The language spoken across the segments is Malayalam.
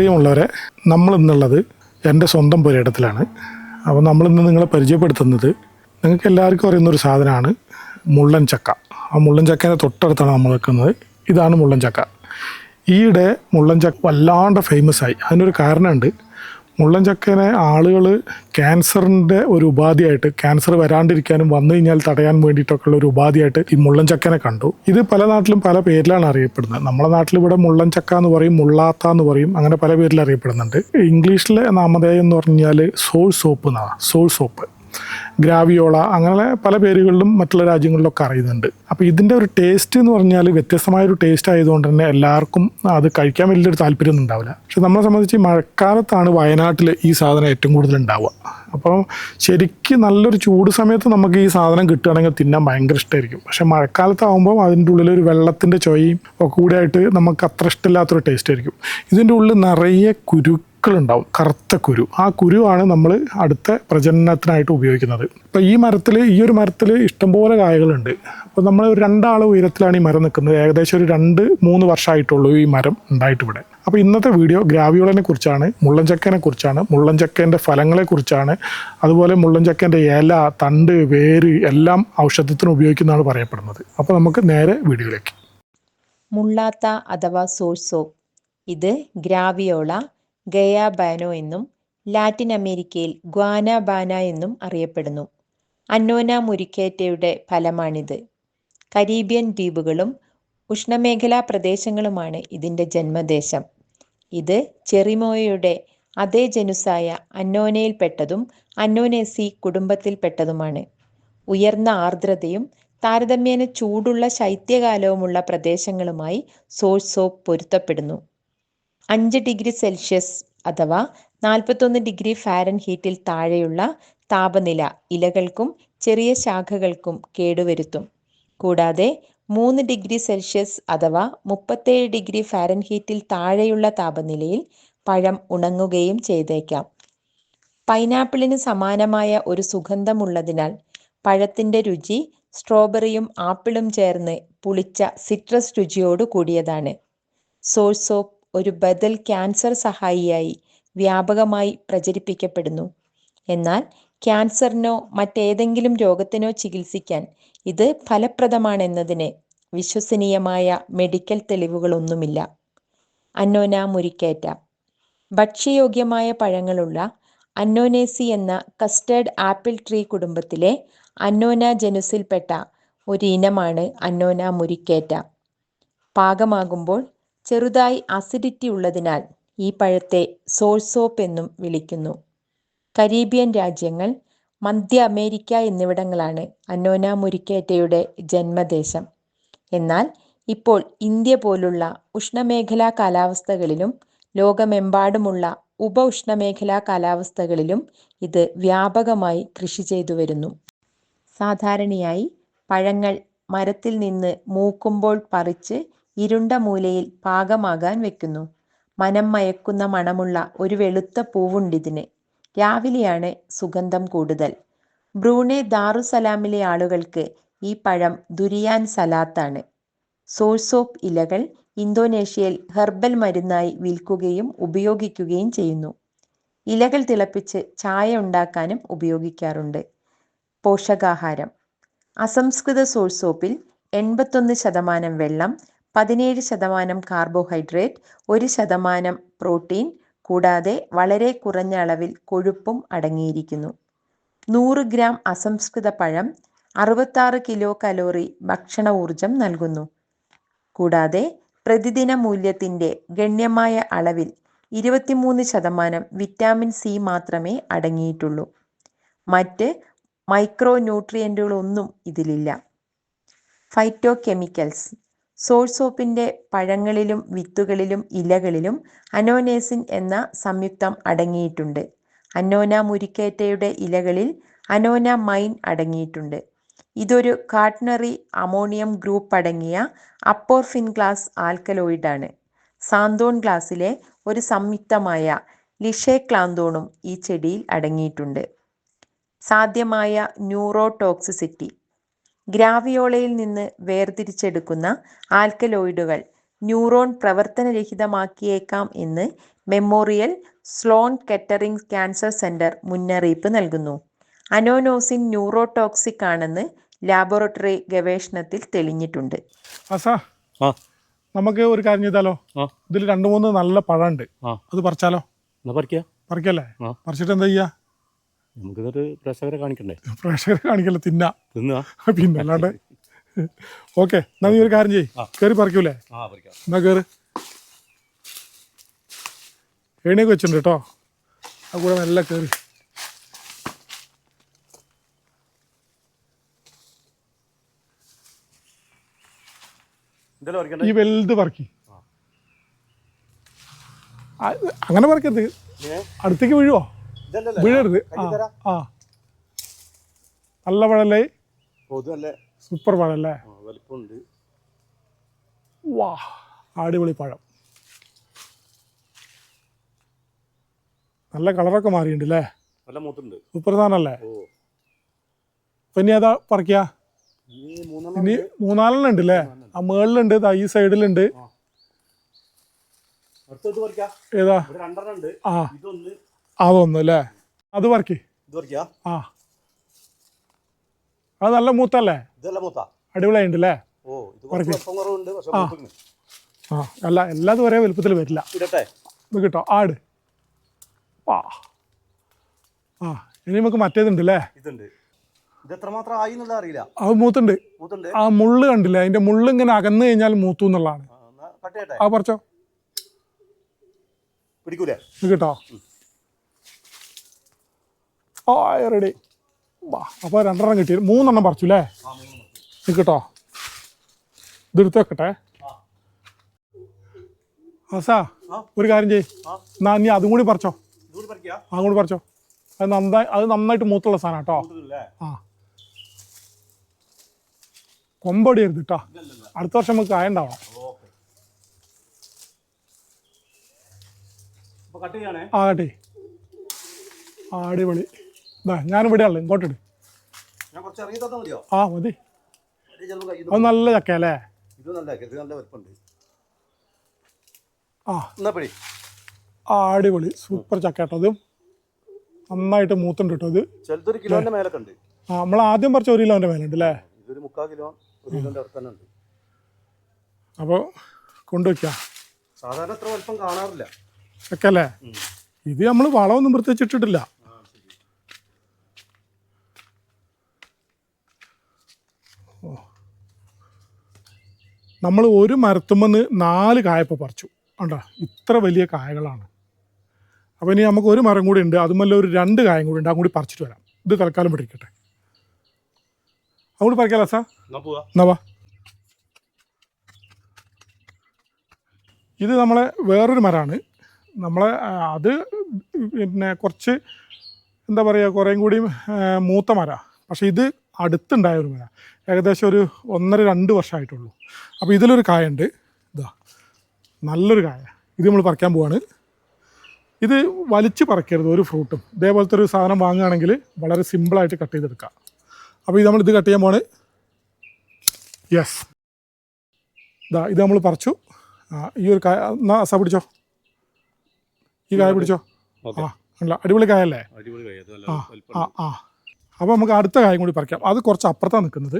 പ്രിയമുള്ളവരെ നമ്മൾ ഇന്നുള്ളത് എന്റെ സ്വന്തം പുരയിടത്തിലാണ്. അപ്പോൾ നമ്മളിന്ന് നിങ്ങളെ പരിചയപ്പെടുത്തുന്നത് നിങ്ങൾക്ക് എല്ലാവർക്കും അറിയുന്ന ഒരു സാധനമാണ് മുള്ളൻ ചക്ക. ആ മുള്ളൻ ചക്കേന്റെ തൊട്ടടുത്താണ് നമ്മൾ വെക്കുന്നത് ഇതാണ് മുള്ളൻ ചക്ക. ഈയിടെ മുള്ളൻ ചക്ക വല്ലാണ്ട് ഫേമസ് ആയി. അതിനൊരു കാരണമുണ്ട്. മുള്ളൻ ചക്കേനെ ആളുകൾ ക്യാൻസറിന്റെ ഒരു ഉപാധിയായിട്ട് ക്യാൻസർ വരാണ്ടിരിക്കാനും വന്നു കഴിഞ്ഞാൽ തടയാൻ വേണ്ടിയിട്ടൊക്കെയുള്ള ഒരു ഉപാധിയായിട്ട് ഈ മുള്ളൻ ചക്കനെ കണ്ടു. ഇത് പല നാട്ടിലും പല പേരിലാണ് അറിയപ്പെടുന്നത്. നമ്മുടെ നാട്ടിൽ ഇവിടെ എന്ന് പറയും മുള്ളാത്ത എന്ന് പറയും അങ്ങനെ പല പേരിൽ അറിയപ്പെടുന്നുണ്ട്. ഇംഗ്ലീഷിലെ നാമധേയം എന്ന് പറഞ്ഞാൽ സോൾ സോപ്പ് എന്നാണ് സോൾ സോപ്പ്. ഗ്രാവിയോള അങ്ങനെ പല പേരുകളിലും മറ്റുള്ള രാജ്യങ്ങളിലൊക്കെ അറിയുന്നുണ്ട്. അപ്പോൾ ഇതിന്റെ ഒരു ടേസ്റ്റ് എന്ന് പറഞ്ഞാൽ വ്യത്യസ്തമായ ഒരു ടേസ്റ്റ് ആയതുകൊണ്ട് തന്നെ എല്ലാവർക്കും അത് കഴിക്കാൻ വലിയൊരു താല്പര്യമൊന്നും ഉണ്ടാവില്ല. പക്ഷെ നമ്മളെ സംബന്ധിച്ച് മഴക്കാലത്താണ് വയനാട്ടിൽ ഈ സാധനം ഏറ്റവും കൂടുതൽ ഉണ്ടാവുക. അപ്പോൾ ശരിക്കും നല്ലൊരു ചൂട് സമയത്ത് നമുക്ക് ഈ സാധനം കിട്ടുകയാണെങ്കിൽ തിന്നാൻ ഭയങ്കര ഇഷ്ടമായിരിക്കും പക്ഷേ മഴക്കാലത്താകുമ്പോൾ അതിന്റെ ഉള്ളിൽ ഒരു വെള്ളത്തിന്റെ ചൊയയും ഒക്കെ കൂടിയായിട്ട് നമുക്ക് അത്ര ഇഷ്ടമില്ലാത്തൊരു ടേസ്റ്റ് ആയിരിക്കും. ഇതിന്റെ ഉള്ളിൽ നിറയെ കുരു ഉണ്ടാവും കറുത്ത കുരു. ആ കുരുവാണ് നമ്മൾ അടുത്ത പ്രജനനത്തിനായിട്ട് ഉപയോഗിക്കുന്നത്. ഇപ്പോൾ ഈ മരത്തിൽ ഈ ഒരു മരത്തിൽ ഇഷ്ടംപോലെ കായകളുണ്ട്. അപ്പോൾ നമ്മൾ ഒരു രണ്ടാൾ ഉയരത്തിലാണ് ഈ മരം നിൽക്കുന്നത് ഏകദേശം ഒരു രണ്ട് മൂന്ന് വർഷമായിട്ടുള്ളൂ ഈ മരം ഉണ്ടായിട്ട് ഇവിടെ. അപ്പോൾ ഇന്നത്തെ വീഡിയോ ഗ്രാവിയോളനെ കുറിച്ചാണ് മുള്ളൻചക്കേനെ കുറിച്ചാണ് മുള്ളൻചക്കേന്റെ ഫലങ്ങളെ കുറിച്ചാണ് അതുപോലെ മുള്ളൻചക്കേന്റെ ഇല തണ്ട് വേര് എല്ലാം ഔഷധത്തിന് ഉപയോഗിക്കുന്നതാണ് പറയപ്പെടുന്നത്. അപ്പോൾ നമുക്ക് നേരെ വീഡിയോയിലേക്ക്. മുള്ളാത്ത അഥവാ സോഴ്സോ. ഇത് ഗ്രാവിയോള ഗയാബാനോ എന്നും ലാറ്റിൻ അമേരിക്കയിൽ ഗ്വാനാബാന എന്നും അറിയപ്പെടുന്നു. അന്നോന മുരിക്കേറ്റയുടെ ഫലമാണിത്. കരീബിയൻ ദ്വീപുകളും ഉഷ്ണമേഖലാ പ്രദേശങ്ങളുമാണ് ഇതിന്റെ ജന്മദേശം. ഇത് ചെറിമോയയുടെ അതേ ജനുസായ അന്നോനയിൽപ്പെട്ടതും അന്നോനേസി കുടുംബത്തിൽപ്പെട്ടതുമാണ്. ഉയർന്ന ആർദ്രതയും താരതമ്യേന ചൂടുള്ള ശൈത്യകാലവുമുള്ള പ്രദേശങ്ങളുമായി സോഴ്സോപ്പ് പൊരുത്തപ്പെടുന്നു. അഞ്ച് ഡിഗ്രി സെൽഷ്യസ് അഥവാ നാൽപ്പത്തൊന്ന് ഡിഗ്രി ഫാരൻ ഹീറ്റിൽ താഴെയുള്ള താപനില ഇലകൾക്കും ചെറിയ ശാഖകൾക്കും കേടുവരുത്തും. കൂടാതെ മൂന്ന് ഡിഗ്രി സെൽഷ്യസ് അഥവാ മുപ്പത്തേഴ് ഡിഗ്രി ഫാരൻ ഹീറ്റിൽ താഴെയുള്ള താപനിലയിൽ പഴം ഉണങ്ങുകയും ചെയ്തേക്കാം. പൈനാപ്പിളിന് സമാനമായ ഒരു സുഗന്ധമുള്ളതിനാൽ പഴത്തിന്റെ രുചി സ്ട്രോബെറിയും ആപ്പിളും ചേർന്ന് പുളിച്ച സിട്രസ് രുചിയോട് കൂടിയതാണ്. സോഴ്സോപ്പ് ഒരു ബദൽ ക്യാൻസർ സഹായിയായി വ്യാപകമായി പ്രചരിപ്പിക്കപ്പെടുന്നു. എന്നാൽ ക്യാൻസറിനോ മറ്റേതെങ്കിലും രോഗത്തിനോ ചികിത്സിക്കാൻ ഇത് ഫലപ്രദമാണെന്നതിന് വിശ്വസനീയമായ മെഡിക്കൽ തെളിവുകളൊന്നുമില്ല. അന്നോന മുരിക്കേറ്റ. ഭക്ഷ്യയോഗ്യമായ പഴങ്ങളുള്ള അന്നോനേസി എന്ന കസ്റ്റേർഡ് ആപ്പിൾ ട്രീ കുടുംബത്തിലെ അന്നോന ജനുസിൽപ്പെട്ട ഒരു ഇനമാണ് അന്നോന മുരിക്കേറ്റ. പാകമാകുമ്പോൾ ചെറുതായി അസിഡിറ്റി ഉള്ളതിനാൽ ഈ പഴത്തെ സോൾസോപ്പ് എന്നും വിളിക്കുന്നു. കരീബിയൻ രാജ്യങ്ങൾ മധ്യ അമേരിക്ക എന്നിവിടങ്ങളാണ് അന്നോന മുരിക്കേറ്റയുടെ ജന്മദേശം. എന്നാൽ ഇപ്പോൾ ഇന്ത്യ പോലുള്ള ഉഷ്ണമേഖലാ കാലാവസ്ഥകളിലും ലോകമെമ്പാടുമുള്ള ഉപ ഉഷ്ണമേഖലാ കാലാവസ്ഥകളിലും ഇത് വ്യാപകമായി കൃഷി ചെയ്തു വരുന്നു. സാധാരണയായി പഴങ്ങൾ മരത്തിൽ നിന്ന് മൂക്കുമ്പോൾ പറിച്ച് ഇരുണ്ട മൂലയിൽ പാകമാകാൻ വെക്കുന്നു. മനം മയക്കുന്ന മണമുള്ള ഒരു വെളുത്ത പൂവുണ്ടിതിന്. രാവിലെയാണ് സുഗന്ധം കൂടുതൽ. ബ്രൂണെ ദാറുസലാമിലെ ആളുകൾക്ക് ഈ പഴം ദുരിയാൻ സലാത്താണ്. സോഴ്സോപ്പ് ഇലകൾ ഇന്തോനേഷ്യയിൽ ഹെർബൽ മരുന്നായി വിൽക്കുകയും ഉപയോഗിക്കുകയും ചെയ്യുന്നു. ഇലകൾ തിളപ്പിച്ച് ചായ ഉണ്ടാക്കാനും ഉപയോഗിക്കാറുണ്ട്. പോഷകാഹാരം. അസംസ്കൃത സോഴ്സോപ്പിൽ എൺപത്തൊന്ന് ശതമാനം വെള്ളം പതിനേഴ് ശതമാനം കാർബോഹൈഡ്രേറ്റ് ഒരു ശതമാനം പ്രോട്ടീൻ കൂടാതെ വളരെ കുറഞ്ഞ അളവിൽ കൊഴുപ്പും അടങ്ങിയിരിക്കുന്നു. നൂറ് ഗ്രാം അസംസ്കൃത പഴം അറുപത്താറ് കിലോ കലോറി ഭക്ഷണ ഊർജം നൽകുന്നു. കൂടാതെ പ്രതിദിന മൂല്യത്തിന്റെ ഗണ്യമായ അളവിൽ ഇരുപത്തിമൂന്ന് ശതമാനം വിറ്റാമിൻ സി മാത്രമേ അടങ്ങിയിട്ടുള്ളൂ. മറ്റ് മൈക്രോ ന്യൂട്രിയന്റുകളൊന്നും ഇതിലില്ല. ഫൈറ്റോ കെമിക്കൽസ് സോഴ്സോപ്പിന്റെ പഴങ്ങളിലും വിത്തുകളിലും ഇലകളിലും അനോനേസിൻ എന്ന സംയുക്തം അടങ്ങിയിട്ടുണ്ട്. അനോന മുരിക്കേറ്റയുടെ ഇലകളിൽ അനോന മൈൻ അടങ്ങിയിട്ടുണ്ട്. ഇതൊരു കാർട്ടനറി അമോണിയം ഗ്രൂപ്പ് അടങ്ങിയ അപ്പോർഫിൻ ഗ്ലാസ് ആൽക്കലോയിഡാണ് സാന്തോൺ ഗ്ലാസിലെ ഒരു സംയുക്തമായ ലിഷേ ക്ലാന്തോണും ഈ ചെടിയിൽ അടങ്ങിയിട്ടുണ്ട്. സാധ്യമായ ന്യൂറോടോക്സിസിറ്റി. ഗ്രാവിയോളയിൽ നിന്ന് വേർതിരിച്ചെടുക്കുന്ന ആൽക്കലോയിഡുകൾ ന്യൂറോൺ പ്രവർത്തനരഹിതമാക്കിയേക്കാം എന്ന് Memorial Sloan Kettering Cancer Center മുന്നറിയിപ്പ് നൽകുന്നു. അനോനോസിൻ ന്യൂറോടോക്സിക് ആണെന്ന് ലാബോറട്ടറി ഗവേഷണത്തിൽ തെളിഞ്ഞിട്ടുണ്ട്. ആസാ നമുക്ക് ഒരു കാര്യം ചെയ്താലോ? ഇതിൽ രണ്ടു മൂന്ന് നല്ല പഴമുണ്ട് അത് പറിച്ചാലോ? പറിക്കല്ലേ? പറിച്ചിട്ട് എന്താ ചെയ്യാ? നമുക്കിതൊരു പ്രേക്ഷകരെ കാണിക്കണ്ടേ? പ്രേക്ഷകരെ കാണിക്കല്ലേ തിന്ന. തിന്ന? പിന്നെ അല്ലാണ്ട് ഓക്കെ എന്നാ നീ ഒരു കാര്യം ചെയ് കയറി പറിക്കൂലേ? എന്നാ കയറി ഏണിയൊക്കെ വെച്ചിട്ടുണ്ട് കേട്ടോ. ആ കൂടെ നല്ല കയറി ഈ വലുത് പറക്കി. അങ്ങനെ പറക്കരുത്. അടുത്തേക്ക് വീഴുവോ? വീഴരുത് ആ നല്ല പഴല്ലേ സൂപ്പർ പഴല്ലേ വാ അടിപൊളി പഴം. നല്ല കളറൊക്കെ മാറിയിട്ടുണ്ട് അല്ലേ നല്ല മൂത്തുണ്ട്. സൂപ്പർ സാധനമല്ലേ? പിന്നെ ഏതാ പറിക്കുക ഇനി മൂന്നാലെണ്ണം ഉണ്ട് അല്ലേ ആ മേളിലുണ്ട് ഈ സൈഡിലുണ്ട്. ഏതാ? ആ. ഇതൊന്ന് അതൊന്ന് അല്ലേ അത് വർക്ക് ആ. അത് നല്ല മൂത്തല്ലേ? അടിപൊളിയായിട്ട് അല്ലേ മൂത്തിങ്ങനെ. ആ. അല്ല എല്ലാതും ഒരേ വലുപ്പത്തിൽ വരില്ല. ഇത് കിട്ടോ ആട് ആ ആ ഇനി നമുക്ക് മറ്റേതുണ്ട് അല്ലേ അത് മൂത്തുണ്ട്. ആ മുള്ള് കണ്ടില്ല? അതിന്റെ മുള്ള് ഇങ്ങനെ അകന്നു കഴിഞ്ഞാൽ മൂത്തു എന്നുള്ളതാണ്. ആ, ആ പറിച്ചോ പിടിക്കൂലേ? കിട്ടോ? ആ റെഡി വാ അപ്പോൾ രണ്ടെണ്ണം കിട്ടി. മൂന്നെണ്ണം പറിച്ചു അല്ലേ ആ മൂന്നെണ്ണം ഇത് കിട്ടോ ഇതെടുത്ത് വെക്കട്ടെ. ആസാ ഒരു കാര്യം ചെയ് എന്നാ നീ അതും കൂടി പറിച്ചോ. അതും കൂടി പറിച്ചോ. അത് നന്നായി അത് നന്നായിട്ട് മൂത്തുള്ള സാധനം കേട്ടോ ആ. കൊമ്പടിയരുത് കേട്ടോ അടുത്ത വർഷം നമുക്ക് കായ ഉണ്ടാവണം. ആ കട്ടി ആ അടിപൊളി. ഇതാ ഞാനിവിടെ ഉള്ളത് ഇങ്ങോട്ട് ആ മതി. അത് നല്ല നല്ല വലിപ്പമുണ്ട്. ആ. ആ അടിപൊളി. സൂപ്പർ ചക്ക കേട്ടോ അതും. നന്നായിട്ട് മൂത്തുണ്ട് കേട്ടോ ഇത് ആ നമ്മൾ ആദ്യം പറിച്ച ഒരു കിലോന്റെ മേലുണ്ട് അല്ലേ? അപ്പോൾ കൊണ്ടുവയ്ക്കാം. സാധാരണ അത്ര വലിപ്പം കാണാറില്ല. ചക്കല്ലേ ഇത് നമ്മൾ വളമൊന്നും പ്രത്യേകിച്ചിട്ടിട്ടില്ല നമ്മൾ ഒരു മരത്തുമെന്ന് നാല് കായപ്പ പറിച്ചു. കണ്ടോ? ഇത്ര വലിയ കായകളാണ്. അപ്പോൾ ഇനി നമുക്ക് ഒരു മരം കൂടി ഉണ്ട്. അതുമല്ല ഒരു രണ്ട് കായം കൂടി ഉണ്ട്. അങ്ങോട്ട് കൂടി പറിച്ചിട്ട് വരാം. ഇത് തൽക്കാലം പിടിക്കട്ടെ അങ്ങോട്ട് പറിക്കാലോ സാ? എന്നാ വാ. ഇത് നമ്മളെ വേറൊരു മരമാണ് നമ്മളെ അത് പിന്നെ കുറച്ച് എന്താ പറയുക കുറേയും കൂടി മൂത്ത മരമാണ് പക്ഷേ ഇത് അടുത്തുണ്ടായ ഒരു മഴ. ഏകദേശം ഒരു ഒന്നര രണ്ട് വർഷമായിട്ടുള്ളൂ. അപ്പോൾ ഇതിലൊരു കായുണ്ട് ഇതാ നല്ലൊരു കായ. ഇത് നമ്മൾ പറിക്കാൻ പോവാണ്. ഇത് വലിച്ചു പറിക്കരുത് ഒരു ഫ്രൂട്ടും. ഇതേപോലത്തെ ഒരു സാധനം വാങ്ങുകയാണെങ്കിൽ വളരെ സിമ്പിളായിട്ട് കട്ട് ചെയ്തെടുക്കാം. അപ്പോൾ ഇത് നമ്മൾ ഇത് കട്ട് ചെയ്യാൻ പോവാണ്. യെസ് ഇതാ ഇത് നമ്മൾ പറിച്ചു. ആ ഈ ഒരു കായ എന്നാ അസ പിടിച്ചോ? ഈ കായ പിടിച്ചോ? ആ അല്ല അടിപൊളി കായല്ലേ? ആ ആ അപ്പോൾ നമുക്ക് അടുത്ത കായം കൂടി പറിക്കാം. അത് കുറച്ച് അപ്പുറത്താണ് നിൽക്കുന്നത്.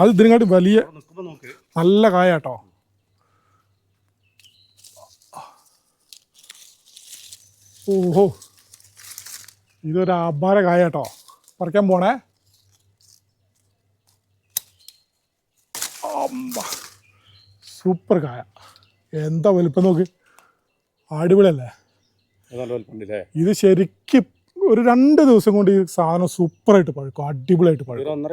അത് ഇതിനെക്കാട്ടി വലിയ നല്ല കായ കേട്ടോ ഓഹോ. ഇതൊരു അപാര കായ കേട്ടോ പറിക്കാൻ പോണേ. സൂപ്പർ കായ. എന്താ വലുപ്പം നോക്ക്. അടിപൊളിയല്ലേ? ഇത് ശരിക്കും ഒരു രണ്ട് ദിവസം കൊണ്ട് ഈ സാധനം സൂപ്പറായിട്ട് പഴുക്കും അടിപൊളിയായിട്ട് പഴുക്കും.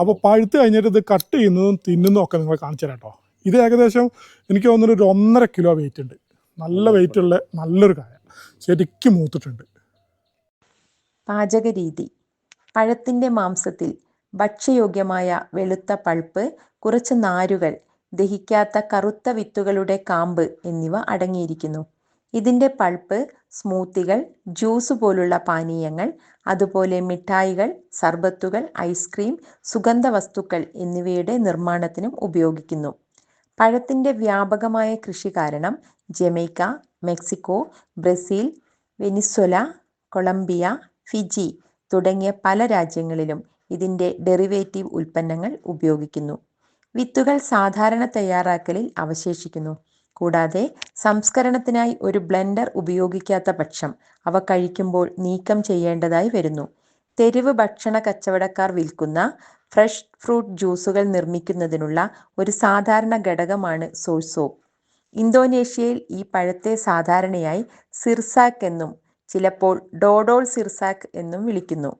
അപ്പോൾ പഴുത്ത് കഴിഞ്ഞിട്ട് ഇത് കട്ട് ചെയ്യുന്നതും തിന്നുന്നതും ഒക്കെ നിങ്ങൾ കാണിച്ചു തരാം കേട്ടോ ഇത് ഏകദേശം എനിക്ക് തോന്നുന്നു ഒരു ഒന്നര കിലോ വെയിറ്റ് ഉണ്ട്. നല്ല വെയിറ്റ് ഉള്ള നല്ലൊരു കായ. ശരിക്കും മൂത്തിട്ടുണ്ട്. പാചകരീതി. പഴത്തിന്റെ മാംസത്തിൽ ഭക്ഷ്യയോഗ്യമായ വെളുത്ത പൾപ്പ് കുറച്ച് നാരുകൾ ദഹിക്കാത്ത കറുത്ത വിത്തുകളുടെ കാമ്പ് എന്നിവ അടങ്ങിയിരിക്കുന്നു. ഇതിന്റെ പൾപ്പ് സ്മൂത്തികൾ ജ്യൂസ് പോലുള്ള പാനീയങ്ങൾ അതുപോലെ മിഠായികൾ സർബത്തുകൾ ഐസ്ക്രീം സുഗന്ധവസ്തുക്കൾ എന്നിവയുടെ നിർമ്മാണത്തിനും ഉപയോഗിക്കുന്നു. പഴത്തിന്റെ വ്യാപകമായ കൃഷി കാരണം Jamaica Mexico Brazil Venezuela Colombia Fiji തുടങ്ങിയ പല രാജ്യങ്ങളിലും ഇതിന്റെ ഡെറിവേറ്റീവ് ഉൽപ്പന്നങ്ങൾ ഉപയോഗിക്കുന്നു. വിത്തുകൾ സാധാരണ തയ്യാറാക്കലിൽ അവശേഷിക്കുന്നു. കൂടാതെ സംസ്കരണത്തിനായി ഒരു ബ്ലെൻഡർ ഉപയോഗിക്കാത്ത പക്ഷം അവ കഴിക്കുമ്പോൾ നീക്കം ചെയ്യേണ്ടതായി വരുന്നു. തെരുവ് ഭക്ഷണ കച്ചവടക്കാർ വിൽക്കുന്ന ഫ്രഷ് ഫ്രൂട്ട് ജ്യൂസുകൾ നിർമ്മിക്കുന്നതിനുള്ള ഒരു സാധാരണ ഘടകമാണ് സോഴ്സോപ്പ്. ഇന്തോനേഷ്യയിൽ ഈ പഴത്തെ സാധാരണയായി സിർസാക്ക് എന്നും ചിലപ്പോൾ ഡോഡോൾ സിർസാക്ക് എന്നും വിളിക്കുന്നു.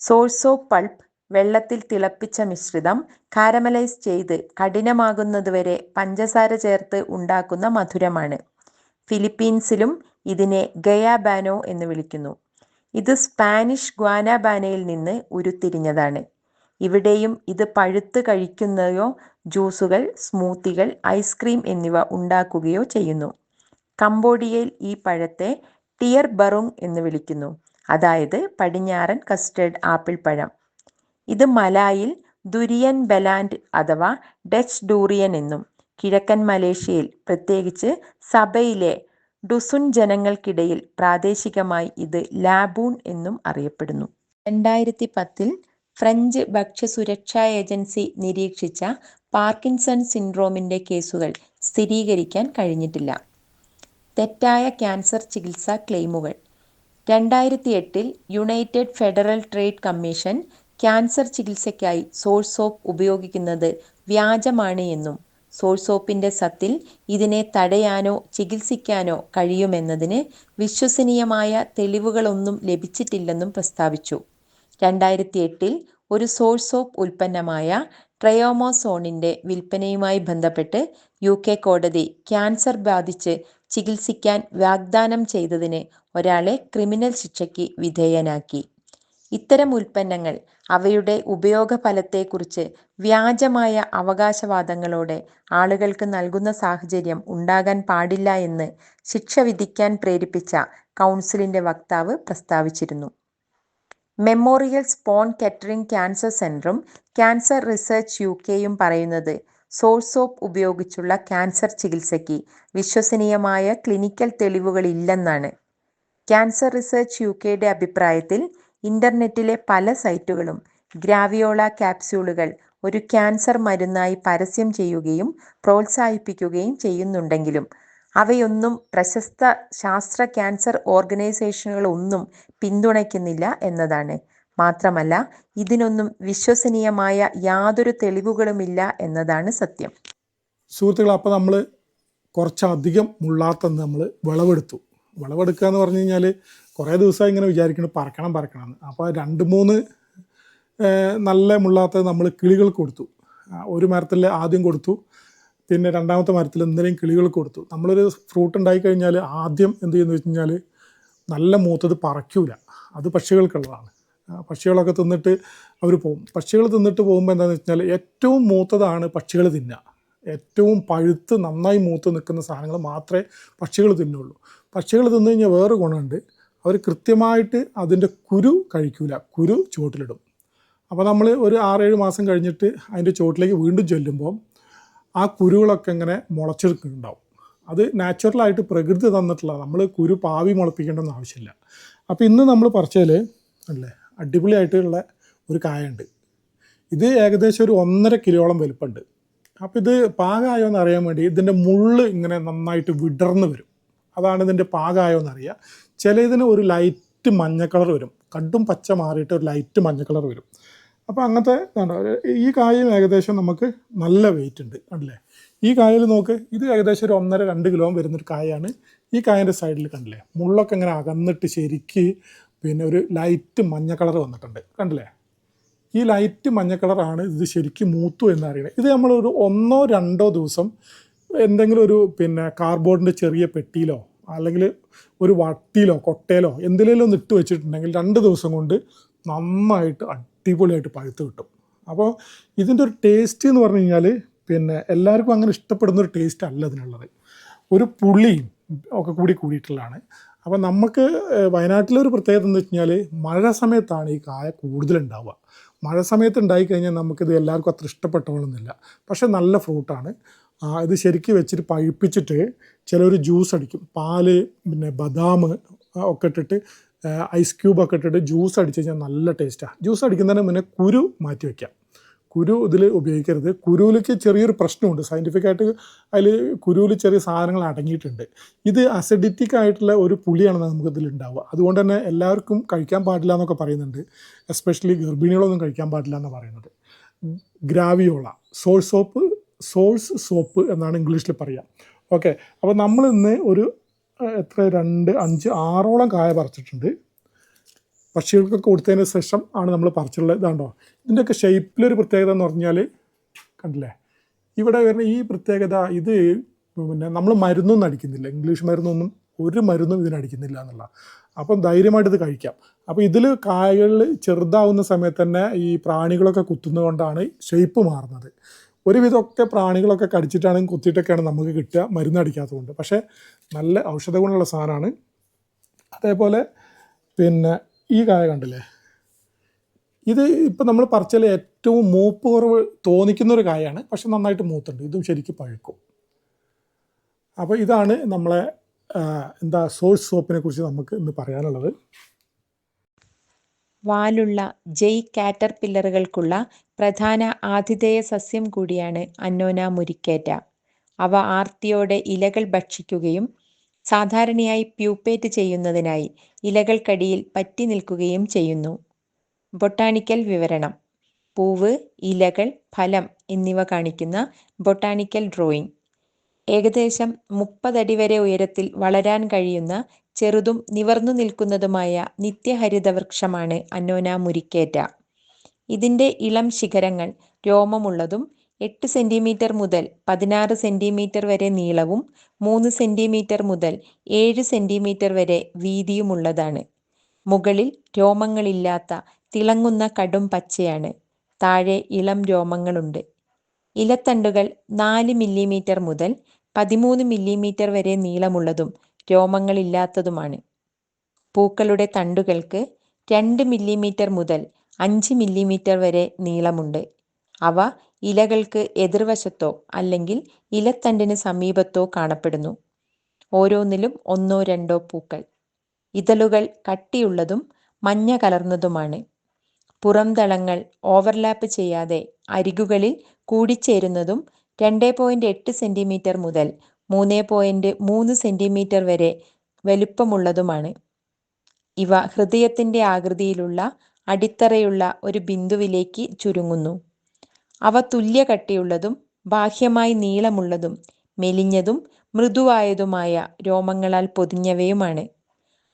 സോഴ്സോപ്പ് പൾപ്പ് വെള്ളത്തിൽ തിളപ്പിച്ച മിശ്രിതം കാരമലൈസ് ചെയ്ത് കഠിനമാകുന്നതുവരെ പഞ്ചസാര ചേർത്ത് ഉണ്ടാക്കുന്ന മധുരമാണ്. ഫിലിപ്പീൻസിലും ഇതിനെ ഗയാബാനോ എന്ന് വിളിക്കുന്നു. ഇത് സ്പാനിഷ് ഗ്വാനാബാനയിൽ നിന്ന് ഉരുത്തിരിഞ്ഞതാണ്. ഇവിടെയും ഇത് പഴുത്ത് കഴിക്കുന്നതോ ജ്യൂസുകൾ സ്മൂത്തികൾ ഐസ്ക്രീം എന്നിവ ഉണ്ടാക്കുകയോ ചെയ്യുന്നു. കംബോഡിയയിൽ ഈ പഴത്തെ ടിയർ ബറുങ് എന്ന് വിളിക്കുന്നു. അതായത് പടിഞ്ഞാറൻ കസ്റ്റേർഡ് ആപ്പിൾ പഴം. ഇത് മലായിൽ ദുരിയൻ ബലാൻഡ് അഥവാ ഡച്ച് ഡൂറിയൻ എന്നും കിഴക്കൻ മലേഷ്യയിൽ പ്രത്യേകിച്ച് സബയിലെ ഡുസുൻ ജനങ്ങൾക്കിടയിൽ പ്രാദേശികമായി ഇത് ലാബൂൺ എന്നും അറിയപ്പെടുന്നു. രണ്ടായിരത്തി പത്തിൽ ഫ്രഞ്ച് ഭക്ഷ്യസുരക്ഷാ ഏജൻസി നിരീക്ഷിച്ച പാർക്കിൻസൺ സിൻഡ്രോമിന്റെ കേസുകൾ സ്ഥിരീകരിക്കാൻ കഴിഞ്ഞിട്ടില്ല. തെറ്റായ ക്യാൻസർ ചികിത്സാ ക്ലെയിമുകൾ. രണ്ടായിരത്തി എട്ടിൽ United Federal Trade Commission cancer ചികിത്സയ്ക്കായി സോഴ്സോപ്പ് ഉപയോഗിക്കുന്നത് വ്യാജമാണ് എന്നും സോഴ്സോപ്പിന്റെ സത്തിൽ ഇതിനെ തടയാനോ ചികിത്സിക്കാനോ കഴിയുമെന്നതിന് വിശ്വസനീയമായ തെളിവുകളൊന്നും ലഭിച്ചിട്ടില്ലെന്നും പ്രസ്താവിച്ചു. രണ്ടായിരത്തി എട്ടിൽ ഒരു സോഴ്സോപ്പ് ഉൽപ്പന്നമായ ട്രയോമോസോണിന്റെ വിൽപ്പനയുമായി ബന്ധപ്പെട്ട് യു കെ കോടതി ക്യാൻസർ ബാധിച്ച് ചികിത്സിക്കാൻ വാഗ്ദാനം ചെയ്തതിന് ഒരാളെ ക്രിമിനൽ ശിക്ഷയ്ക്ക് വിധേയനാക്കി. ഇത്തരം ഉൽപ്പന്നങ്ങൾ അവയുടെ ഉപയോഗഫലത്തെക്കുറിച്ച് വ്യാജമായ അവകാശവാദങ്ങളോടെ ആളുകൾക്ക് നൽകുന്ന സാഹചര്യം ഉണ്ടാകാൻ പാടില്ല എന്ന് ശിക്ഷ വിധിക്കാൻ പ്രേരിപ്പിച്ച കൗൺസിലിന്റെ വക്താവ് പ്രസ്താവിച്ചിരുന്നു. മെമ്മോറിയൽ സ്പോൺ കെറ്ററിംഗ് ക്യാൻസർ സെന്ററും ക്യാൻസർ റിസർച്ച് യു കെയും പറയുന്നത് സോഴ്സോപ്പ് ഉപയോഗിച്ചുള്ള ക്യാൻസർ ചികിത്സയ്ക്ക് വിശ്വസനീയമായ ക്ലിനിക്കൽ തെളിവുകളില്ലെന്നാണ്. ക്യാൻസർ റിസർച്ച് യു കെയുടെ അഭിപ്രായത്തിൽ ഇന്റർനെറ്റിലെ പല സൈറ്റുകളും ഗ്രാവിയോള ക്യാപ്സ്യൂളുകൾ ഒരു ക്യാൻസർ മരുന്നായി പരസ്യം ചെയ്യുകയും പ്രോത്സാഹിപ്പിക്കുകയും ചെയ്യുന്നുണ്ടെങ്കിലും അവയൊന്നും പ്രശസ്ത ശാസ്ത്ര ക്യാൻസർ ഓർഗനൈസേഷനുകളൊന്നും പിന്തുണയ്ക്കുന്നില്ല എന്നതാണ്. മാത്രമല്ല ഇതിനൊന്നും വിശ്വസനീയമായ യാതൊരു തെളിവുകളുമില്ല എന്നതാണ് സത്യം. സുഹൃത്തുക്കൾ അപ്പോൾ നമ്മൾ കുറച്ചധികം മുള്ളാത്തന്ന് നമ്മൾ വിളവെടുത്തു. വിളവെടുക്കുക എന്ന് പറഞ്ഞു കഴിഞ്ഞാൽ കുറേ ദിവസമായി ഇങ്ങനെ വിചാരിക്കണം പറക്കണം പറക്കണം അപ്പോൾ രണ്ട് മൂന്ന് നല്ല മുള്ളാത്ത നമ്മൾ കിളികൾ കൊടുത്തു. ഒരു മരത്തിൽ ആദ്യം കൊടുത്തു പിന്നെ രണ്ടാമത്തെ മരത്തിൽ എന്തെങ്കിലും കിളികൾ കൊടുത്തു. നമ്മളൊരു ഫ്രൂട്ട് ഉണ്ടായി കഴിഞ്ഞാൽ ആദ്യം എന്ത് ചെയ്യുന്നു വെച്ച് കഴിഞ്ഞാൽ നല്ല മൂത്തത് പറയ്ക്കൂല അത് പക്ഷികൾക്കുള്ളതാണ്. പക്ഷികളൊക്കെ തിന്നിട്ട് അവർ പോകും പക്ഷികൾ തിന്നിട്ട് പോകുമ്പോൾ എന്താണെന്ന് വെച്ചാൽ ഏറ്റവും മൂത്തതാണ് പക്ഷികൾ തിന്നുക. ഏറ്റവും പഴുത്ത് നന്നായി മൂത്ത് നിൽക്കുന്ന സാധനങ്ങൾ മാത്രമേ പക്ഷികൾ തിന്നുള്ളൂ. പക്ഷികൾ തിന്നു കഴിഞ്ഞാൽ വേറെ ഗുണമുണ്ട്. അവർ കൃത്യമായിട്ട് അതിന്റെ കുരു കഴിക്കൂല. കുരു ചുവട്ടിലിടും. അപ്പോൾ നമ്മൾ ഒരു ആറേഴ് മാസം കഴിഞ്ഞിട്ട് അതിന്റെ ചുവട്ടിലേക്ക് വീണ്ടും ചൊല്ലുമ്പോൾ ആ കുരുകളൊക്കെ ഇങ്ങനെ മുളച്ചെടുക്കുന്നുണ്ടാവും. അത് നാച്ചുറലായിട്ട് പ്രകൃതി തന്നിട്ടുള്ള നമ്മൾ കുരു പാവി മുളപ്പിക്കേണ്ടെന്ന് ആവശ്യമില്ല. അപ്പോൾ ഇന്ന് നമ്മൾ പറിച്ചതിൽ അല്ലേ അടിപൊളിയായിട്ടുള്ള ഒരു കായുണ്ട് ഇത് ഏകദേശം ഒരു ഒന്നര കിലോളം വലുപ്പമുണ്ട്. അപ്പോൾ ഇത് പാകമായോ എന്ന് അറിയാൻ വേണ്ടി ഇതിന്റെ മുള്ള് ഇങ്ങനെ നന്നായിട്ട് വിടർന്ന് വരും. അതാണ് ഇതിന്റെ പാകമായോ എന്നറിയാം ചിലതിന് ഒരു ലൈറ്റ് മഞ്ഞ കളർ വരും. കടും പച്ച മാറിയിട്ട് ഒരു ലൈറ്റ് മഞ്ഞ കളർ വരും. അപ്പോൾ അങ്ങനത്തെ കണ്ടോ ഈ കായും ഏകദേശം നമുക്ക് നല്ല വെയിറ്റ് ഉണ്ട് കണ്ടില്ലേ? ഈ കായൽ നോക്ക് ഇത് ഏകദേശം ഒരു ഒന്നര രണ്ട് കിലോ വരുന്നൊരു കായയാണ് ഈ കായന്റെ സൈഡിൽ കണ്ടില്ലേ മുള്ളൊക്കെ ഇങ്ങനെ അകന്നിട്ട് ശരിക്ക് പിന്നെ ഒരു ലൈറ്റ് മഞ്ഞ കളർ വന്നിട്ടുണ്ട് കണ്ടില്ലേ? ഈ ലൈറ്റ് മഞ്ഞ കളറാണ് ഇത് ശരിക്കും മൂത്തു എന്ന് ഇത് ഇത് ഒരു ഒന്നോ രണ്ടോ ദിവസം എന്തെങ്കിലും ഒരു പിന്നെ കാർബോർഡിന്റെ ചെറിയ പെട്ടിയിലോ അല്ലെങ്കിൽ ഒരു വട്ടിയിലോ കൊട്ടയിലോ എന്തിലേലും ഒന്ന് ഇട്ട് വെച്ചിട്ടുണ്ടെങ്കിൽ രണ്ട് ദിവസം കൊണ്ട് നന്നായിട്ട് അടിപൊളിയായിട്ട് പഴുത്ത് കിട്ടും. അപ്പോൾ ഇതിന്റെ ഒരു ടേസ്റ്റ് എന്ന് പറഞ്ഞു കഴിഞ്ഞാൽ പിന്നെ എല്ലാവർക്കും അങ്ങനെ ഇഷ്ടപ്പെടുന്ന ഒരു ടേസ്റ്റ് അല്ല ഇതിനുള്ളത് ഒരു പുളിയും ഒക്കെ കൂടി കൂടിയിട്ടുള്ളതാണ്. അപ്പോൾ നമുക്ക് വയനാട്ടിലെ വയനാട്ടിലൊരു പ്രത്യേകത എന്ന് വെച്ച് കഴിഞ്ഞാൽ മഴ സമയത്താണ് ഈ കായ കൂടുതലുണ്ടാവുക. മഴ സമയത്ത് ഉണ്ടായിക്കഴിഞ്ഞാൽ നമുക്കിത് എല്ലാവർക്കും അത്ര ഇഷ്ടപ്പെട്ടോളുന്നില്ല പക്ഷേ നല്ല ഫ്രൂട്ടാണ് ഇത് ശരിക്കും വെച്ചിട്ട് പഴുപ്പിച്ചിട്ട് ചിലർ ജ്യൂസ് അടിക്കും. പാൽ പിന്നെ ബദാം ഒക്കെ ഇട്ടിട്ട് ഐസ് ക്യൂബ് ഒക്കെ ഇട്ടിട്ട് ജ്യൂസ് അടിച്ച് കഴിഞ്ഞാൽ നല്ല ടേസ്റ്റാണ് ജ്യൂസ് അടിക്കുന്നതിന് മുന്നേ കുരു മാറ്റി വയ്ക്കാം കുരു ഇതിൽ ഉപയോഗിക്കരുത്. കുരുവിലേക്ക് ചെറിയൊരു പ്രശ്നമുണ്ട്. സയന്റിഫിക് ആയിട്ട് അതിൽ കുരുവിൽ ചെറിയ സാധനങ്ങൾ അടങ്ങിയിട്ടുണ്ട്. ഇത് അസിഡിറ്റിക് ആയിട്ടുള്ള ഒരു പുളിയാണ് നമുക്ക് ഇതിൽ ഉണ്ടാവുക. അതുകൊണ്ട് തന്നെ എല്ലാവർക്കും കഴിക്കാൻ പാടില്ല എന്നൊക്കെ പറയുന്നുണ്ട്. എസ്പെഷ്യലി ഗർഭിണികളൊന്നും കഴിക്കാൻ പാടില്ല എന്ന് പറയുന്നത്. Graviola soursop soursop എന്നാണ് ഇംഗ്ലീഷിൽ പറയുക ഓക്കെ അപ്പോൾ നമ്മൾ ഇന്ന് ഒരു എത്ര രണ്ട് അഞ്ച് ആറോളം കായ പറിച്ചിട്ടുണ്ട്. പക്ഷികൾക്കൊക്കെ കൊടുത്തതിന് ശേഷം ആണ് നമ്മൾ പറിച്ചിട്ടുള്ളത്. ഇതാണ്ടോ ഇതിന്റെയൊക്കെ ഷേപ്പിലൊരു പ്രത്യേകത എന്ന് പറഞ്ഞാൽ കണ്ടില്ലേ? ഇവിടെ വരുന്ന ഈ പ്രത്യേകത ഇത് പിന്നെ നമ്മൾ മരുന്നൊന്നും അടിക്കുന്നില്ല. ഇംഗ്ലീഷ് മരുന്നൊന്നും ഒരു മരുന്നും ഇതിനടിക്കുന്നില്ല എന്നുള്ള. അപ്പം ധൈര്യമായിട്ട് ഇത് കഴിക്കാം. അപ്പോൾ ഇതിൽ കായകൾ ചെറുതാവുന്ന സമയത്ത് തന്നെ ഈ പ്രാണികളൊക്കെ കുത്തുന്നതുകൊണ്ടാണ് ഷേപ്പ് മാറുന്നത്. ഒരുവിധമൊക്കെ പ്രാണികളൊക്കെ കടിച്ചിട്ടാണ് കുത്തിയിട്ടൊക്കെയാണ് നമുക്ക് കിട്ടുക. മരുന്ന് അടിക്കാത്തതുകൊണ്ട്. പക്ഷേ നല്ല ഔഷധ ഗുണമുള്ള സാധനമാണ്. അതേപോലെ പിന്നെ ഈ കായ കണ്ടില്ലേ? ഇത് ഇപ്പം നമ്മൾ പറിച്ചാൽ ഏറ്റവും മൂപ്പ് കുറവ് തോന്നിക്കുന്ന ഒരു കായാണ്. പക്ഷെ നന്നായിട്ട് മൂത്തുണ്ട്. ഇതും ശരിക്കും പഴുക്കും. അപ്പോൾ ഇതാണ് നമ്മളെ എന്താ സോഴ്സ് സോപ്പിനെ കുറിച്ച് നമുക്ക് ഇന്ന് പറയാനുള്ളത്. വാലുള്ള ജെയ് കാറ്റർപില്ലറുകൾക്കുള്ള പ്രധാന ആതിഥേയ സസ്യം കൂടിയാണ് അന്നോന മുരിക്കേറ്റ. അവ ആർത്തിയോടെ ഇലകൾ ഭക്ഷിക്കുകയും സാധാരണയായി പ്യൂപ്പേറ്റ് ചെയ്യുന്നതിനായി ഇലകൾക്കടിയിൽ പറ്റി നിൽക്കുകയും ചെയ്യുന്നു. ബൊട്ടാണിക്കൽ വിവരണം. പൂവ് ഇലകൾ ഫലം എന്നിവ കാണിക്കുന്ന ബൊട്ടാണിക്കൽ ഡ്രോയിങ്. ഏകദേശം മുപ്പതടി വരെ ഉയരത്തിൽ വളരാൻ കഴിയുന്ന ചെറുതും നിവർന്നു നിൽക്കുന്നതുമായ നിത്യഹരിതവൃക്ഷമാണ് അന്നോന മുരിക്കേറ്റ. ഇതിന്റെ ഇളം ശിഖരങ്ങൾ രോമമുള്ളതും എട്ട് സെന്റിമീറ്റർ മുതൽ പതിനാറ് സെന്റിമീറ്റർ വരെ നീളവും മൂന്ന് സെന്റിമീറ്റർ മുതൽ ഏഴ് സെന്റിമീറ്റർ വരെ വീതിയുമുള്ളതാണ്. മുകളിൽ രോമങ്ങളില്ലാത്ത തിളങ്ങുന്ന കടും പച്ചയാണ്. താഴെ ഇളം രോമങ്ങളുണ്ട്. ഇലത്തണ്ടുകൾ നാല് മില്ലിമീറ്റർ മുതൽ പതിമൂന്ന് മില്ലിമീറ്റർ വരെ നീളമുള്ളതും രോമങ്ങളില്ലാത്തതുമാണ്. പൂക്കളുടെ തണ്ടുകൾക്ക് രണ്ട് മില്ലിമീറ്റർ മുതൽ അഞ്ച് മില്ലിമീറ്റർ വരെ നീളമുണ്ട്. അവ ഇലകൾക്ക് എതിർവശത്തോ അല്ലെങ്കിൽ ഇലത്തണ്ടിന് സമീപത്തോ കാണപ്പെടുന്നു. ഓരോന്നിലും ഒന്നോ രണ്ടോ പൂക്കൾ. ഇതളുകൾ കട്ടിയുള്ളതും മഞ്ഞ കലർന്നതുമാണ്. പുറംതളങ്ങൾ ഓവർലാപ്പ് ചെയ്യാതെ അരികുകളിൽ കൂടിച്ചേരുന്നതും രണ്ട് പോയിന്റ് എട്ട് സെന്റിമീറ്റർ മുതൽ മൂന്ന് പോയിന്റ് മൂന്ന് സെന്റിമീറ്റർ വരെ വലുപ്പമുള്ളതുമാണ്. ഇവ ഹൃദയത്തിന്റെ ആകൃതിയിലുള്ള അടിത്തറയുള്ള ഒരു ബിന്ദുവിലേക്ക് ചുരുങ്ങുന്നു. അവ തുല്യ കട്ടിയുള്ളതും ബാഹ്യമായി നീളമുള്ളതും മെലിഞ്ഞതും മൃദുവായതുമായ രോമങ്ങളാൽ പൊതിഞ്ഞവയുമാണ്.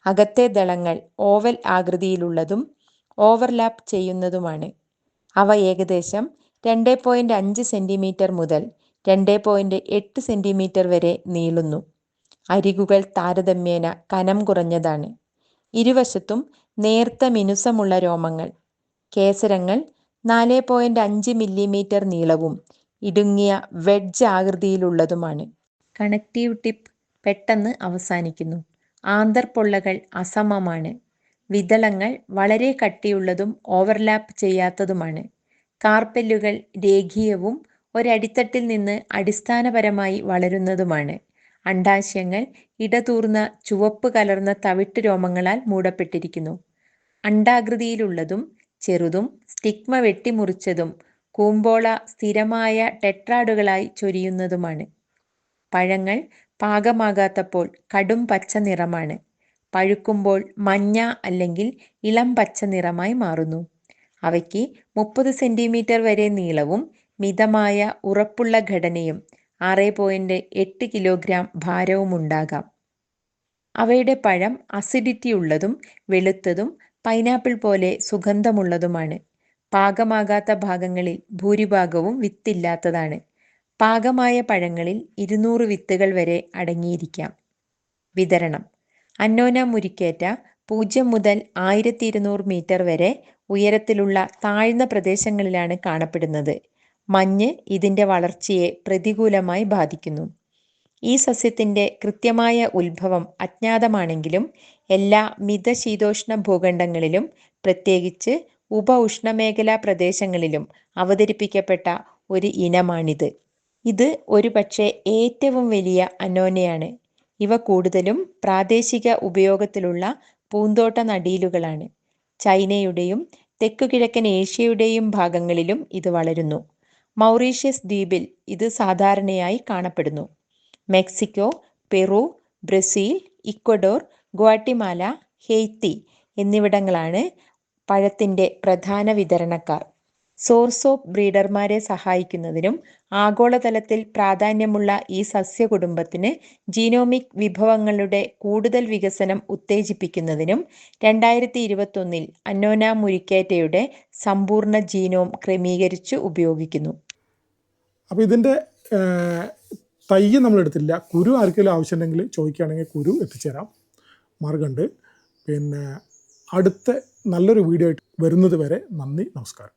അകത്തെ ദളങ്ങൾ ഓവൽ ആകൃതിയിലുള്ളതും ഓവർലാപ്പ് ചെയ്യുന്നതുമാണ്. അവ ഏകദേശം രണ്ട് പോയിന്റ് അഞ്ച് സെന്റിമീറ്റർ മുതൽ രണ്ട് പോയിന്റ് എട്ട് സെന്റിമീറ്റർ വരെ നീളുന്നു. അരികുകൾ താരതമ്യേന കനം കുറഞ്ഞതാണ്. ഇരുവശത്തും നേർത്ത മിനുസമുള്ള രോമങ്ങൾ. കേസരങ്ങൾ നാല് പോയിന്റ് അഞ്ച് മില്ലിമീറ്റർ നീളവും ഇടുങ്ങിയ വെഡ്ജ് ആകൃതിയിലുള്ളതുമാണ്. കണക്റ്റീവ് ടിപ്പ് പെട്ടെന്ന് അവസാനിക്കുന്നു. ആന്തർപൊള്ളകൾ അസമമാണ്. വിതളങ്ങൾ വളരെ കട്ടിയുള്ളതും ഓവർലാപ്പ് ചെയ്യാത്തതുമാണ്. കാർപ്പെല്ലുകൾ രേഖീയവും ഒരടിത്തട്ടിൽ നിന്ന് അടിസ്ഥാനപരമായി വളരുന്നതുമാണ്. അണ്ഡാശയങ്ങൾ ഇടതൂർന്ന ചുവപ്പ് കലർന്ന തവിട്ട് രോമങ്ങളാൽ മൂടപ്പെട്ടിരിക്കുന്നു. അണ്ടാകൃതിയിലുള്ളതും ചെറുതും സ്റ്റിഗ്മ വെട്ടിമുറിച്ചതും കൂമ്പോള സ്ഥിരമായ ടെട്രാഡുകളായി ചൊരിയുന്നതുമാണ്. പഴങ്ങൾ പാകമാകാത്തപ്പോൾ കടും പച്ച നിറമാണ്. പഴുക്കുമ്പോൾ മഞ്ഞ അല്ലെങ്കിൽ ഇളം പച്ച നിറമായി മാറുന്നു. അവയ്ക്ക് മുപ്പത് സെന്റിമീറ്റർ വരെ നീളവും മിതമായ ഉറപ്പുള്ള ഘടനയും ആറ് പോയിന്റ് എട്ട് കിലോഗ്രാം ഭാരവും ഉണ്ടാകാം അവയുടെ പഴം അസിഡിറ്റി ഉള്ളതും വെളുത്തതും പൈനാപ്പിൾ പോലെ സുഗന്ധമുള്ളതുമാണ്. പാകമാകാത്ത ഭാഗങ്ങളിൽ ഭൂരിഭാഗവും വിത്തില്ലാത്തതാണ്. പാകമായ പഴങ്ങളിൽ ഇരുന്നൂറ് വിത്തുകൾ വരെ അടങ്ങിയിരിക്കാം. വിതരണം. അന്നോന മുരിക്കേറ്റ പൂജ്യം മുതൽ ആയിരത്തി ഇരുന്നൂറ് മീറ്റർ വരെ ഉയരത്തിലുള്ള താഴ്ന്ന പ്രദേശങ്ങളിലാണ് കാണപ്പെടുന്നത്. മഞ്ഞ് ഇതിന്റെ വളർച്ചയെ പ്രതികൂലമായി ബാധിക്കുന്നു. ഈ സസ്യത്തിന്റെ കൃത്യമായ ഉത്ഭവം അജ്ഞാതമാണെങ്കിലും എല്ലാ മിതശീതോഷ്ണ ഭൂഖണ്ഡങ്ങളിലും പ്രത്യേകിച്ച് ഉപ ഉഷ്ണമേഖലാ പ്രദേശങ്ങളിലും അവതരിപ്പിക്കപ്പെട്ട ഒരു ഇനമാണിത്. ഇത് ഒരുപക്ഷെ ഏറ്റവും വലിയ അനോനയാണ്. ഇവ കൂടുതലും പ്രാദേശിക ഉപയോഗത്തിലുള്ള പൂന്തോട്ട നടീലുകളാണ്. ചൈനയുടെയും തെക്കുകിഴക്കൻ ഏഷ്യയുടെയും ഭാഗങ്ങളിലും ഇത് വളരുന്നു. മൗറീഷ്യസ് ദ്വീപിൽ ഇത് സാധാരണയായി കാണപ്പെടുന്നു. Mexico Peru Brazil Ecuador Guatemala Haiti എന്നിവിടങ്ങളാണ് പഴത്തിന്റെ പ്രധാന വിതരണക്കാർ. സോർസോപ്പ് ബ്രീഡർമാരെ സഹായിക്കുന്നതിനും ആഗോളതലത്തിൽ പ്രാധാന്യമുള്ള ഈ സസ്യ കുടുംബത്തിന് ജീനോമിക് വിഭവങ്ങളുടെ കൂടുതൽ വികസനം ഉത്തേജിപ്പിക്കുന്നതിനും രണ്ടായിരത്തി ഇരുപത്തൊന്നിൽ അന്നോന മുരിക്കേറ്റയുടെ സമ്പൂർണ ജീനോം ക്രമീകരിച്ച് ഉപയോഗിക്കുന്നു. അപ്പോൾ ഇതിന്റെ തൈ നമ്മൾ എടുത്തില്ല കുരു ആർക്കെങ്കിലും ആവശ്യമുണ്ടെങ്കിൽ ചോദിക്കുകയാണെങ്കിൽ കുരു എത്തിച്ചേരാം. മാർഗമുണ്ട് പിന്നെ അടുത്ത നല്ലൊരു വീഡിയോ ആയിട്ട് വരുന്നത് വരെ നന്ദി നമസ്കാരം.